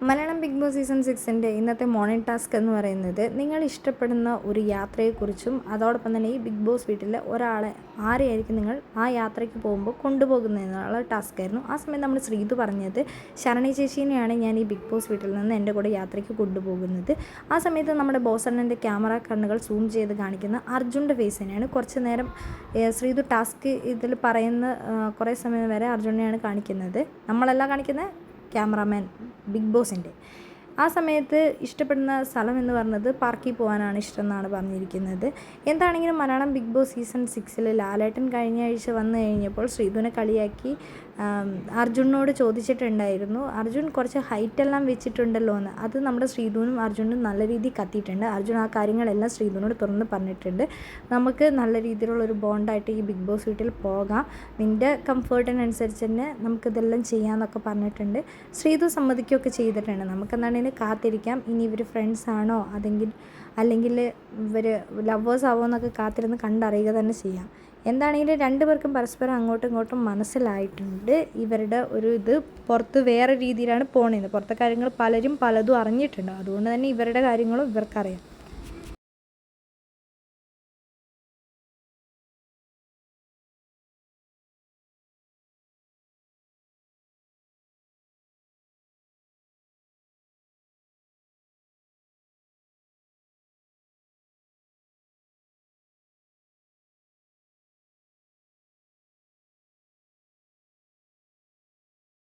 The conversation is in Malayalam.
മലയാളം ബിഗ് ബോസ് സീസൺ സിക്സിന്റെ ഇന്നത്തെ മോർണിംഗ് ടാസ്ക് എന്ന് പറയുന്നത് നിങ്ങൾ ഇഷ്ടപ്പെടുന്ന ഒരു യാത്രയെക്കുറിച്ചും അതോടൊപ്പം തന്നെ ഈ ബിഗ് ബോസ് വീട്ടിലെ ഒരാളെ ആരെയായിരിക്കും നിങ്ങൾ ആ യാത്രയ്ക്ക് പോകുമ്പോൾ കൊണ്ടുപോകുന്നതിനുള്ള ടാസ്ക് ആയിരുന്നു. ആ സമയം നമ്മൾ ശ്രീതു പറഞ്ഞത് ശരണി ചേച്ചീനെയാണ് ഞാൻ ഈ ബിഗ് ബോസ് വീട്ടിൽ നിന്ന് എന്റെ കൂടെ യാത്രയ്ക്ക് കൊണ്ടുപോകുന്നത്. ആ സമയത്ത് നമ്മുടെ ബോസണ്ണന്റെ ക്യാമറ കണ്ണുകൾ സൂം ചെയ്ത് കാണിക്കുന്ന അർജുന്റെ ഫേസ് തന്നെയാണ്. കുറച്ച് നേരം ശ്രീതു ടാസ്ക് ഇതിൽ പറയുന്ന കുറേ സമയം വരെ അർജുനെയാണ് കാണിക്കുന്നത്. നമ്മളല്ല കാണിക്കുന്നത് ക്യാമറാമാൻ ബിഗ് ബോസിന്റെ. ആ സമയത്ത് ഇഷ്ടപ്പെടുന്ന സ്ഥലം എന്ന് പറഞ്ഞത് പാർക്കിൽ പോകാനാണ് ഇഷ്ടം എന്നാണ് പറഞ്ഞിരിക്കുന്നത്. എന്താണെങ്കിലും മലയാളം ബിഗ് ബോസ് സീസൺ സിക്സിൽ ലാലേട്ടൻ കഴിഞ്ഞ ആഴ്ച വന്നു കഴിഞ്ഞപ്പോൾ ശ്രീധുനെ കളിയാക്കി അർജുനോട് ചോദിച്ചിട്ടുണ്ടായിരുന്നു അർജുൻ കുറച്ച് ഹൈറ്റ് എല്ലാം വെച്ചിട്ടുണ്ടല്ലോ എന്ന്. അത് നമ്മുടെ ശ്രീധുവിനും അർജുനും നല്ല രീതിയിൽ കത്തിയിട്ടുണ്ട്. അർജുൻ ആ കാര്യങ്ങളെല്ലാം ശ്രീധുവിനോട് തുറന്ന് പറഞ്ഞിട്ടുണ്ട്. നമുക്ക് നല്ല രീതിയിലുള്ള ഒരു ബോണ്ടായിട്ട് ഈ ബിഗ് ബോസ് വീട്ടിൽ പോകാം. നിന്റെ കംഫേർട്ടിനനുസരിച്ച് തന്നെ നമുക്കിതെല്ലാം ചെയ്യാമെന്നൊക്കെ പറഞ്ഞിട്ടുണ്ട്. ശ്രീധു സമ്മതിക്കുകയൊക്കെ ചെയ്തിട്ടുണ്ട്. നമുക്കെന്താണ് കാത്തിരിക്കാം. ഇനി ഇവർ ഫ്രണ്ട്സ് ആണോ? അതെങ്കിൽ അല്ലെങ്കിൽ ഇവർ ലവേഴ്സ് ആവോ എന്നൊക്കെ കാത്തിരുന്ന് കണ്ടറിയുക തന്നെ ചെയ്യാം. എന്താണെങ്കിലും രണ്ടുപേർക്കും പരസ്പരം അങ്ങോട്ടും ഇങ്ങോട്ടും മനസ്സിലായിട്ടുണ്ട്. ഇവരുടെ ഒരു ഇത് പുറത്ത് വേറെ രീതിയിലാണ് പോണത്. പുറത്തെ കാര്യങ്ങൾ പലരും പലതും അറിഞ്ഞിട്ടുണ്ട്. അതുകൊണ്ട് തന്നെ ഇവരുടെ കാര്യങ്ങളും ഇവർക്കറിയാം.